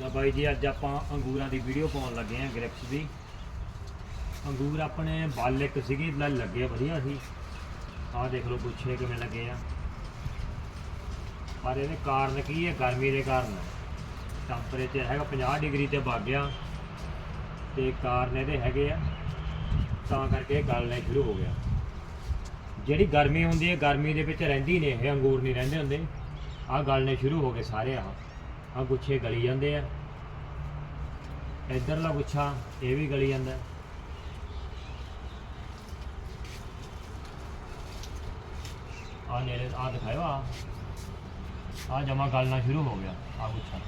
ਲੈ ਬਾਈ ਜੀ, ਅੱਜ ਆਪਾਂ ਅੰਗੂਰਾਂ ਦੀ ਵੀਡੀਓ ਪਾਉਣ ਲੱਗੇ ਆਂ ਗ੍ਰਿਪਸ ਦੀ। ਅੰਗੂਰ ਆਪਣੇ ਬਲ ਇੱਕ ਸੀਗੀ, ਲੈ ਲੱਗੇ ਵਧੀਆ ਸੀ। ਆਹ ਦੇਖ ਲਓ ਪੁੱਛੇ ਕਿਵੇਂ ਲੱਗੇ ਆ। ਪਰ ਇਹਦੇ ਕਾਰਨ ਕੀ ਹੈ? ਗਰਮੀ ਦੇ ਕਾਰਨ। ਟੈਂਪਰੇਚਰ ਹੈਗਾ 50 ਡਿਗਰੀ ਤੇ ਵਗ ਗਿਆ। ਤੇ ਕਾਰਨ ਇਹਦੇ ਹੈਗੇ ਆ, ਤਾਂ ਕਰਕੇ ਇਹ ਸ਼ੁਰੂ ਹੋ ਗਿਆ। ਜਿਹੜੀ ਗਰਮੀ ਹੁੰਦੀ ਹੈ, ਗਰਮੀ ਦੇ ਵਿੱਚ ਰਹਿੰਦੀ ਨੇ ਇਹ, ਅੰਗੂਰ ਨਹੀਂ ਰਹਿੰਦੇ ਹੁੰਦੇ। ਆਹ ਗਲਣੇ ਸ਼ੁਰੂ ਹੋ ਗਏ ਸਾਰੇ ਆਹ। ਆਹ ਗੁੱਛੇ ਗਲੀ ਜਾਂਦੇ ਆ। ਇਧਰਲਾ ਗੁੱਛਾ, ਇਹ ਵੀ ਗਲੀ ਜਾਂਦਾ। ਹੈ। ਆਹ ਨੇੜੇ ਆਹ ਦਿਖਾਇਓ, ਆ। ਆ ਜਮਾ ਗਲਣਾ ਸ਼ੁਰੂ ਹੋ ਗਿਆ, ਆ ਗੁੱਛਾ।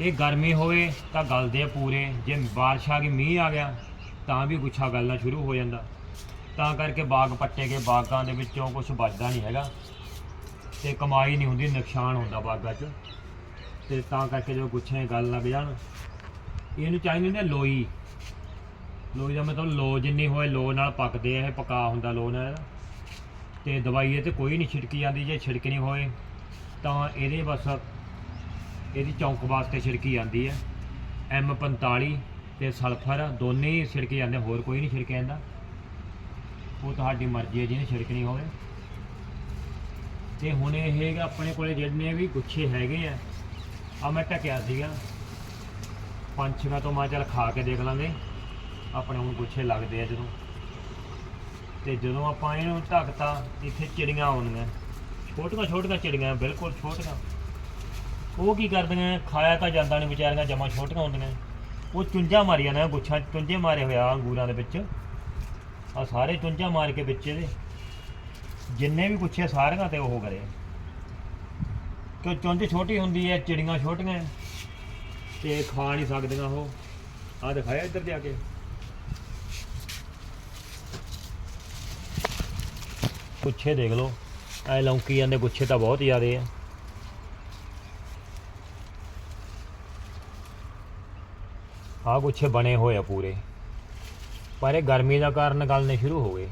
ਇਹ ਗਰਮੀ ਹੋਵੇ ਤਾਂ ਗਲਦੇ ਆ ਪੂਰੇ, ਜੇ ਬਾਰਿਸ਼ ਆ ਗਈ ਮੀਂਹ ਆ ਗਿਆ, ਤਾਂ ਵੀ ਗੁੱਛਾ ਗਲਣਾ ਸ਼ੁਰੂ ਹੋ ਜਾਂਦਾ। ਤਾਂ ਕਰਕੇ ਬਾਗ ਪੱਟੇ ਗਏ, ਬਾਗਾਂ ਦੇ ਵਿੱਚੋਂ ਕੁਝ ਬਚਦਾ ਨਹੀਂ ਹੈਗਾ। ਤੇ ਕਮਾਈ ਨਹੀਂ ਹੁੰਦੀ, ਨੁਕਸਾਨ ਹੁੰਦਾ ਬਾਗਾਂ 'ਚ। ਤੇ ਤਾਂ ਕਰਕੇ ਜੋ ਗੁੱਛੇ ਗੱਲ ਲੱਗ ਜਾਣ, ਇਹਨੂੰ ਚਾਹੀਦੀ ਨੇ ਲੋਈ। ਲੋਈ ਦਾ ਮਤਲਬ ਲੋ ਜਿੰਨੀ ਹੋਏ ਲੋ ਨਾਲ ਪੱਕਦੇ ਆ, ਇਹ ਪਕਾ ਹੁੰਦਾ ਲੋ ਨਾਲ। ਇਹਦਾ। ਤੇ ਦਵਾਈ ਇਹ ਤੇ ਕੋਈ ਨਹੀਂ ਛਿੜਕੀ ਜਾਂਦੀ, ਜੇ ਛਿੜਕਣੀ ਹੋਏ, ਤਾਂ ਇਹਦੇ ਬਸ ਇਹਦੀ ਚੌਂਕ ਵਾਸਤੇ ਛਿੜਕੀ ਜਾਂਦੀ ਹੈ M45 ਤੇ ਸਲਫਰ ਦੋਨੇ ਹੀ ਛਿੜਕੇ ਜਾਂਦੇ, ਹੋਰ ਕੋਈ ਨਹੀਂ ਛਿੜਕਿਆ ਜਾਂਦਾ। ਉਹ ਤੁਹਾਡੀ ਮਰਜ਼ੀ ਹੈ ਜਿਹਨੇ ਛਿੜਕਣੀ ਹੋਵੇ। ਤੇ ਹੁਣ ਇਹ ਹੈਗਾ ਆਪਣੇ ਕੋਲੇ ਜਿਹੜੇ ਵੀ ਗੁੱਛੇ ਹੈਗੇ ਆ ਆ ਮੈਂ ਟਕਿਆ ਸੀਗਾ। ਪੰਛੀਆਂ ਤੋਂ ਮੈਂ ਚੱਲ ਖਾ ਕੇ ਦੇਖ ਲਾਂਗੇ, ਆਪਣੇ ਹੁਣ ਗੁੱਛੇ ਲੱਗਦੇ ਆ ਜਦੋਂ। ਤੇ ਜਦੋਂ ਆਪਾਂ ਇਹਨੂੰ ਢੱਕਤਾ, ਇੱਥੇ ਚਿੜੀਆਂ ਆਉਣਗੀਆਂ। ਛੋਟੀਆਂ ਛੋਟੀਆਂ ਚਿੜੀਆਂ, ਬਿਲਕੁਲ ਛੋਟੀਆਂ। ਉਹ ਕੀ ਕਰਦੀਆਂ, ਖਾਇਆ ਤਾਂ ਜਾਂਦਾ ਨਹੀਂ ਵਿਚਾਰੀਆਂ, ਜਮਾ ਛੋਟੀਆਂ ਹੁੰਦੀਆਂ। ਉਹ ਚੁੰਝਾਂ ਮਾਰੀਆਂ ਨੇ, ਗੁੱਛਾਂ 'ਚ ਚੁੰਝੇ ਮਾਰੇ ਹੋਇਆ ਅੰਗੂਰਾਂ ਦੇ ਵਿੱਚ। ਆ ਸਾਰੇ ਚੁੰਝਾਂ ਮਾਰ ਕੇ ਵਿੱਚ ਇਹਦੇ। ਜਿੰਨੇ ਵੀ ਗੁੱਛੇ ਸਾਰਿਆਂ ਤੇ ਉਹ ਕਰੇ। ਕਿ ਚੁੰਝ ਛੋਟੀ ਹੁੰਦੀ ਹੈ ਚਿੜੀਆਂ ਛੋਟੀਆਂ ਹੈ, ਤੇ ਖਾ ਨਹੀਂ ਸਕਦੀਆਂ ਉਹ। ਆ ਦਿਖਾਇਆ ਇੱਧਰ ਜਾ ਕੇ। ਗੁੱਛੇ ਦੇਖ ਲਓ ਐ ਲੌਂਕੀ ਜਾਂਦੇ ਗੁੱਛੇ ਤਾਂ ਬਹੁਤ ਜ਼ਿਆਦੇ ਆ ਆ ਗੁੱਛੇ ਬਣੇ ਹੋਏ ਆ ਪੂਰੇ। ਪਰ ਇਹ ਗਰਮੀ ਦਾ ਕਾਰਨ ਗਲਣੇ ਸ਼ੁਰੂ ਹੋ ਗਏ।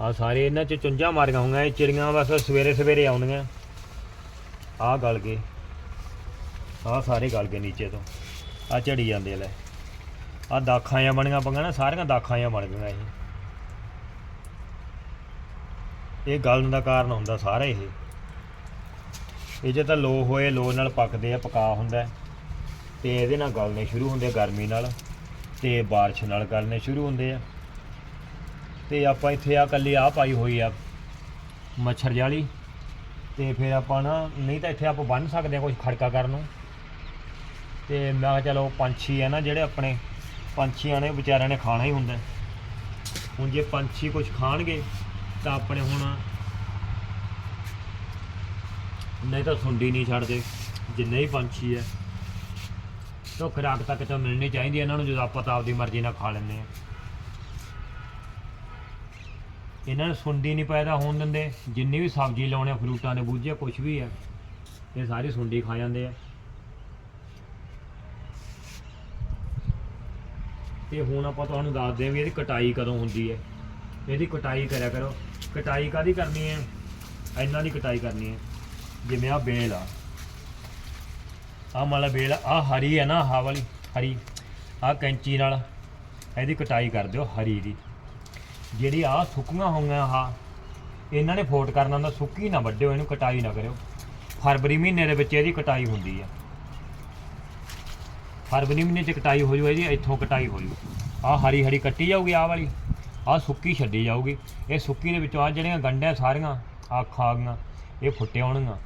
ਆ ਸਾਰੇ ਇਹਨਾਂ ਚ ਚੁੰਝਾਂ ਮਾਰੀਆਂ ਹੋਈਆਂ ਇਹ ਚਿੜੀਆਂ ਬਸ ਸਵੇਰੇ ਸਵੇਰੇ ਆਉਂਦੀਆਂ ਆ ਗਲ ਗਏ। ਆ ਸਾਰੇ ਗਲ ਗਏ ਨੀਚੇ ਤੋਂ। ਆ ਝੜੀ ਜਾਂਦੇ ਲੈ। ਆ ਦਾਖਾਂ ਆ ਬਣੀਆਂ ਪੰਗਾਂ ਨਾ ਸਾਰੀਆਂ ਦਾਖਾਂ ਜਾਂ ਬਣ ਗਈਆਂ ਇਹ। ਇਹ ਗਲਣ ਦਾ ਕਾਰਨ ਹੁੰਦਾ ਸਾਰਾ ਇਹ। ਇਹ ਜੇ ਤਾਂ ਲੋ ਹੋਏ ਲੋ ਨਾਲ ਪੱਕਦੇ ਆ ਪਕਾ ਹੁੰਦਾ। ਹੈ, ਤੇ ਇਹਦੇ ਨਾਲ ਗਲਣੇ ਸ਼ੁਰੂ ਹੁੰਦੇ ਗਰਮੀ ਨਾਲ। ਤੇ ਬਾਰਿਸ਼ ਨਾਲ ਗਲਣੇ ਸ਼ੁਰੂ ਹੁੰਦੇ ਆ। ਤੇ ਆਪਾਂ ਇੱਥੇ ਆ ਕੱਲੀ ਆ ਪਾਈ ਹੋਈ ਆ ਮੱਛਰ ਜਾਲੀ। ਤੇ ਫਿਰ ਆਪਾਂ ਨਾ, ਨਹੀਂ ਤਾਂ ਇੱਥੇ ਆਪਾਂ ਬੰਨ ਸਕਦੇ ਆ ਕੁਝ ਖੜਕਾ ਕਰਨ ਨੂੰ। ਤੇ ਮੈਂ ਕਿਹਾ ਚਲੋ ਪੰਛੀ ਆ ਨਾ ਜਿਹੜੇ ਆਪਣੇ, ਪੰਛੀਆਂ ਨੇ ਵਿਚਾਰਿਆਂ ਨੇ ਖਾਣਾ ਹੀ ਹੁੰਦਾ। ਹੁਣ ਜੇ ਪੰਛੀ ਕੁਝ ਖਾਣਗੇ, ਤਾਂ ਆਪਣੇ ਹੁਣ ਨਹੀਂ ਤਾਂ ਸੁੰਡੀ ਨਹੀਂ ਛੱਡਦੇ, ਜਿੰਨੇ ਹੀ ਪੰਛੀ ਹੈ ਤਾਂ ਖੁਰਾਕ ਤੱਕ ਤਾਂ ਮਿਲਣੀ ਚਾਹੀਦੀ ਇਹਨਾਂ ਨੂੰ ਜਦੋਂ ਆਪਾਂ ਤਾਂ ਆਪਦੀ ਮਰਜ਼ੀ ਨਾਲ ਖਾ ਲੈਂਦੇ ਆ। ਇਹਨਾਂ ਨੂੰ ਸੁੰਡੀ ਨਹੀਂ ਪੈਦਾ ਹੋਣ ਦਿੰਦੇ। ਜਿੰਨੀ ਵੀ ਸਬਜ਼ੀ ਲਾਉਣੇ ਆ, ਫਰੂਟਾਂ ਦੇ ਬੂਝੇ ਕੁਝ ਵੀ ਹੈ ਇਹ ਸਾਰੀ ਸੁੰਡੀ ਖਾ ਜਾਂਦੇ ਆ। ਤੇ ਹੁਣ ਆਪਾਂ ਤੁਹਾਨੂੰ ਦੱਸਦੇ ਹਾਂ ਵੀ ਇਹਦੀ ਕਟਾਈ ਕਦੋਂ ਹੁੰਦੀ ਹੈ। ਇਹਦੀ ਕਟਾਈ ਕਰਿਆ ਕਰੋ। ਕਟਾਈ ਕਾਦੀ ਕਰਨੀ ਹੈ? ਇਹਨਾਂ ਦੀ ਕਟਾਈ ਕਰਨੀ ਹੈ। ਜਿਵੇਂ ਆ ਬੇਲ ਆ। ਆ ਮਾਲਾ ਬੇਲ ਆ ਹਰੀ ਹੈ ਨਾ ਆਹ ਵਾਲੀ ਹਰੀ ਆ ਕੈਂਚੀ ਨਾਲ ਇਹਦੀ ਕਟਾਈ ਕਰ ਦਿਓ ਹਰੀ ਦੀ। ਜਿਹੜੀ ਆ ਸੁੱਕੀਆਂ ਹੋਈਆਂ ਆ ਇਹਨਾਂ ਨੇ ਫੋਟ ਕਰਨਾ ਹੁੰਦਾ, ਸੁੱਕੀ ਨਾ ਵੱਢਿਓ, ਇਹਨੂੰ ਕਟਾਈ ਨਾ ਕਰਿਓ। ਫਰਵਰੀ ਮਹੀਨੇ ਦੇ ਵਿੱਚ ਇਹਦੀ ਕਟਾਈ ਹੁੰਦੀ ਆ। ਫਰਵਰੀ ਮਹੀਨੇ ਚ ਕਟਾਈ ਹੋ ਜੂ, ਇਹਦੀ ਇੱਥੋਂ ਕਟਾਈ ਹੋ ਜੂ। ਆ ਹਰੀ ਹਰੀ ਕੱਟੀ ਜਾਊਗੀ ਆ ਵਾਲੀ ਆ ਸੁੱਕੀ ਛੱਡੀ ਜਾਊਗੀ। ਇਹ ਸੁੱਕੀ ਦੇ ਵਿੱਚੋਂ ਆ ਜਿਹੜੀਆਂ ਗੰਢਾਂ ਸਾਰੀਆਂ ਆ ਖਾ ਇਹ ਫੁੱਟੇ ਆਉਣਗੀਆਂ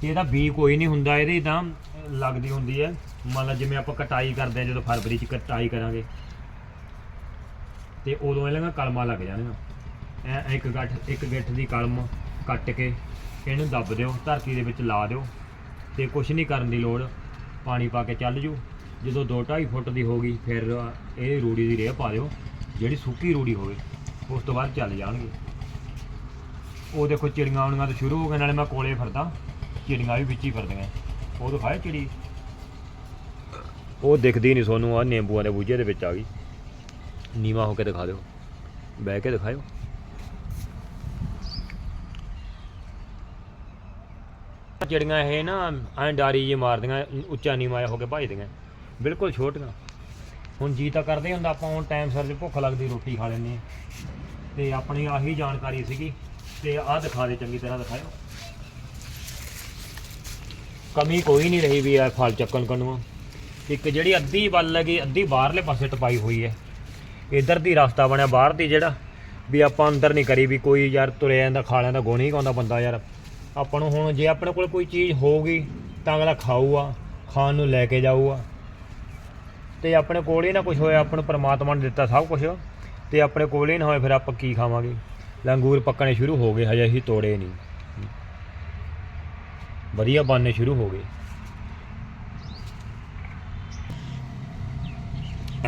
ਤੇ ਇਹਦਾ ਬੀ ਕੋਈ ਨਹੀਂ ਹੁੰਦਾ, ਇਹਦੀ ਤਾਂ ਲੱਗਦੀ ਹੁੰਦੀ ਹੈ ਮੰਨ ਲਾ ਜਿਵੇਂ ਆਪਾਂ ਕਟਾਈ ਕਰਦੇ ਆ, ਜਦੋਂ ਫਰਵਰੀ ਚ ਕਟਾਈ ਕਰਾਂਗੇ। ਤੇ ਉਦੋਂ ਇਹਨਾਂ ਕਲਮਾਂ ਲੱਗ ਜਾਣਗੀਆਂ ਐ ਇੱਕ ਗੱਠ, ਇੱਕ ਗਿੱਠ ਦੀ ਕਲਮ ਕੱਟ ਕੇ ਇਹਨੂੰ ਦੱਬ ਦਿਓ, ਧਰਤੀ ਦੇ ਵਿੱਚ ਲਾ ਦਿਓ ਤੇ ਕੁਝ ਨਹੀਂ ਕਰਨ ਦੀ ਲੋੜ, ਪਾਣੀ ਪਾ ਕੇ ਚੱਲ ਜੂ। ਜਦੋਂ 2.5 ਫੁੱਟ ਦੀ ਹੋ ਗਈ, ਫਿਰ ਇਹ ਰੂੜੀ ਦੀ ਰੇਹ ਪਾ ਦਿਓ, ਜਿਹੜੀ ਸੁੱਕੀ ਰੂੜੀ ਹੋਵੇ, ਉਸ ਤੋਂ ਬਾਅਦ ਚੱਲ ਜਾਣਗੇ। ਉਹ ਦੇਖੋ ਚਿੜੀਆਂ ਆਉਣੀਆਂ ਤਾਂ ਸ਼ੁਰੂ ਹੋ ਗਏ ਨਾਲੇ ਮੈਂ ਕੋਲੇ ਫਿਰਦਾ, ਚਿੜੀਆਂ ਵੀ ਵਿੱਚ ਹੀ ਫਿਰਦੀਆਂ। ਉਹ ਦਿਖਾਇਆ ਚਿੜੀ। ਉਹ ਦਿਖਦੀ ਨਹੀਂ ਸੋਨੂੰ ਆ ਨਿੰਬੂਆਂ ਦੇ ਬੂਝੇ ਦੇ ਵਿੱਚ ਆ ਗਈ। ਨੀਵਾ ਹੋ ਕੇ ਦਿਖਾ ਦਿਓ। ਬਹਿ ਕੇ ਦਿਖਾਇਓ। ਜਿਹੜੀਆਂ ਇਹ ਨਾ, ਐਂ ਡਾਰੀ ਜੇ ਮਾਰਦੀਆਂ, ਉੱਚਾ ਨੀਵਾਂ ਹੋ ਕੇ ਭੱਜਦੀਆਂ। ਬਿਲਕੁਲ ਛੋਟੀਆਂ। ਹੁਣ ਜੀ ਤਾਂ ਕਰਦੇ ਹੁੰਦਾ, ਆਪਾਂ ਹੁਣ ਟਾਈਮ ਸਿਰ ਜੇ ਭੁੱਖ ਲੱਗਦੀ, ਰੋਟੀ ਖਾ ਲੈਂਦੇ ਹਾਂ। ਤੇ ਆਪਣੀ ਆਹੀ ਜਾਣਕਾਰੀ ਸੀਗੀ, ਤੇ ਆਹ ਦਿਖਾ ਦੇ, ਚੰਗੀ ਤਰ੍ਹਾਂ ਦਿਖਾਇਓ। ਕਮੀ ਕੋਈ ਨਹੀਂ ਰਹੀ ਵੀ ਆ ਫਲ ਚੱਕਣ ਕਨੂੰ ਇੱਕ ਜਿਹੜੀ ਅੱਧੀ ਵੱਲ ਹੈਗੀ, ਅੱਧੀ ਬਾਹਰਲੇ ਪਾਸੇ ਟਪਾਈ ਹੋਈ ਹੈ। ਇਧਰ ਦੀ ਰਸਤਾ ਬਣਿਆ, ਬਾਹਰ ਦੀ ਜਿਹੜਾ ਵੀ ਆਪਾਂ ਅੰਦਰ ਨਹੀਂ ਕਰੀ ਵੀ ਕੋਈ ਯਾਰ ਤੁਰਿਆ ਜਾਂਦਾ, ਖਾ ਲੈਂਦਾ, ਗੁਣ ਹੀ ਗਾਉਂਦਾ ਬੰਦਾ ਯਾਰ। ਆਪਾਂ ਨੂੰ ਹੁਣ ਜੇ ਆਪਣੇ ਕੋਲ ਕੋਈ ਚੀਜ਼ ਹੋਊਗੀ, ਤਾਂ ਅਗਲਾ ਖਾਊਗਾ, ਖਾਣ ਨੂੰ ਲੈ ਕੇ ਜਾਊਗਾ। ਤੇ ਆਪਣੇ ਕੋਲ ਹੀ ਨਾ ਕੁਝ ਹੋਇਆ, ਆਪਾਂ ਨੂੰ ਪਰਮਾਤਮਾ ਨੇ ਦਿੱਤਾ ਸਭ ਕੁਝ ਤੇ ਆਪਣੇ ਕੋਲ ਹੀ ਨਾ ਹੋਏ, ਫਿਰ ਆਪਾਂ ਕੀ ਖਾਵਾਂਗੇ? ਲੰਗੂਰ ਪੱਕਣੇ ਸ਼ੁਰੂ ਹੋ ਗਏ, ਹਜੇ ਅਸੀਂ ਤੋੜੇ ਨਹੀਂ। ਵਧੀਆ ਬਣਨੇ ਸ਼ੁਰੂ ਹੋ ਗਏ।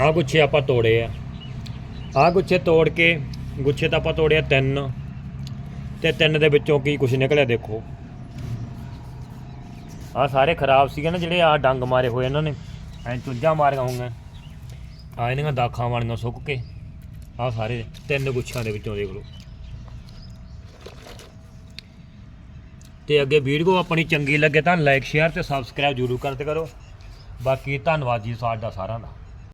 ਆਹ ਗੁੱਛੇ ਆਪਾਂ ਤੋੜੇ ਆ। ਆਹ ਗੁੱਛੇ ਤੋੜ ਕੇ, ਗੁੱਛੇ ਤਾਂ ਆਪਾਂ ਤੋੜਿਆ ਤਿੰਨ। ਤੇ ਤਿੰਨ ਦੇ ਵਿੱਚੋਂ ਕੀ ਕੁਝ ਨਿਕਲਿਆ ਦੇਖੋ। ਆਹ ਸਾਰੇ ਖਰਾਬ ਸੀਗੇ ਨਾ ਜਿਹੜੇ ਆਹ ਡੰਗ ਮਾਰੇ ਹੋਏ ਇਹਨਾਂ ਨੇ। ਐ ਚੁੱਜਾਂ ਮਾਰੀਆਂ ਹੋਈਆਂ। ਆ ਇਹਨਾਂ ਦਾਖਾਂ ਵਾਲੀਆਂ ਸੁੱਕ ਕੇ, ਆਹ ਸਾਰੇ ਤਿੰਨ ਗੁੱਛਾਂ ਦੇ ਵਿੱਚੋਂ ਦੇਖ ਲਓ। ਤੇ ਅੱਗੇ ਵੀਡੀਓ ਆਪਣੀ ਚੰਗੀ ਲੱਗੇ ਤਾਂ ਲਾਈਕ ਸ਼ੇਅਰ ਤੇ ਸਬਸਕ੍ਰਾਈਬ ਜ਼ਰੂਰ ਕਰਦੇ ਕਰੋ। ਬਾਕੀ ਧੰਨਵਾਦ ਜੀ ਸਾਡਾ ਸਾਰਿਆਂ ਦਾ।